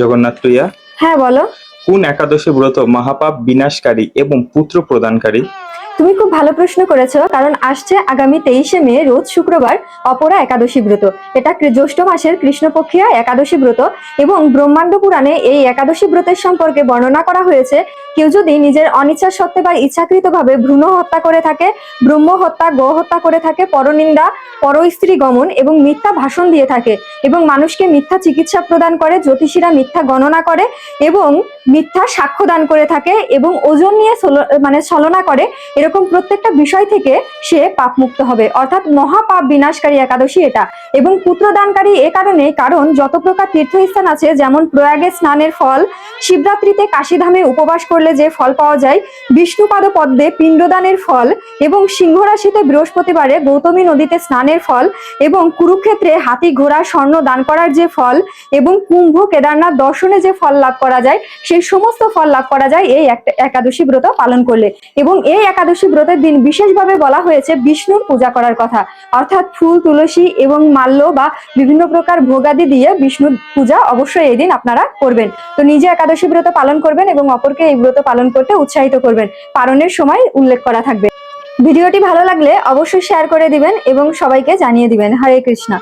জগন্নাথ প্রিয়া হ্যাঁ বলো। কোন একাদশী ব্রত মহাপাপ বিনাশকারী এবং পুত্র প্রদানকারী? তুমি খুব ভালো প্রশ্ন করেছ কারণ আসছে আগামী তেইশে মে রোজ শুক্রবার অপরা একাদশী ব্রত। এটা জ্যৈষ্ঠ মাসের কৃষ্ণপক্ষীয় একাদশী ব্রত এবং ব্রহ্মাণ্ড পুরাণে এই একাদশী ব্রতের সম্পর্কে বর্ণনা করা হয়েছে। কেউ যদি নিজের অনিচ্ছা সত্ত্বে বা ইচ্ছাকৃতভাবে ভ্রূণ হত্যা করে থাকে, ব্রহ্ম হত্যা, গো হত্যা করে থাকে, পরনিন্দা পর স্ত্রী গমন এবং মিথ্যা ভাষণ দিয়ে থাকে এবং মানুষকে মিথ্যা চিকিৎসা প্রদান করে, জ্যোতিষীরা মিথ্যা গণনা করে এবং মিথ্যা সাক্ষ্য দান করে থাকে এবং ওজন নিয়ে মানে ছলনা করে, এরকম প্রত্যেকটা বিষয় থেকে সে পাপ মুক্ত হবে। অর্থাৎ মহাপাপ বিনাশকারী একাদশী এটা এবং পুত্রদানকারী এ কারণে কারণ যত প্রকার তীর্থস্থান আছে, যেমন প্রয়াগে স্নানের ফল, শিবরাত্রিতে কাশীধামে উপবাস করলে যে ফল পাওয়া যায়, বিষ্ণুপাদ পদ্মে পিণ্ডদানের ফল এবং সিংহ রাশিতে বৃহস্পতিবারে গৌতমী নদীতে স্নানের ফল এবং কুরুক্ষেত্রে হাতি ঘোড়া স্বর্ণ দান করার যে ফল এবং কুম্ভ কেদারনাথ দর্শনে যে ফল লাভ করা যায়, সেই সমস্ত ফল লাভ করা যায় এই একাদশী ব্রত পালন করলে। এবং এই একাদশী ব্রতের দিন বিশেষভাবে বলা হয়েছে বিষ্ণুর পূজা করার কথা। অর্থাৎ ফুল, তুলসী এবং মাল্য বা বিভিন্ন প্রকার ভোগাদি দিয়ে বিষ্ণুর পূজা অবশ্যই এই দিন আপনারা করবেন। তো নিজে একাদশী ব্রত পালন করবেন এবং অপরকে এই ব্রত পালন করতে উৎসাহিত করবেন। পালনের সময় উল্লেখ করা থাকবে। ভিডিওটি ভালো লাগলে অবশ্যই শেয়ার করে দিবেন এবং সবাইকে জানিয়ে দিবেন। হরে কৃষ্ণা।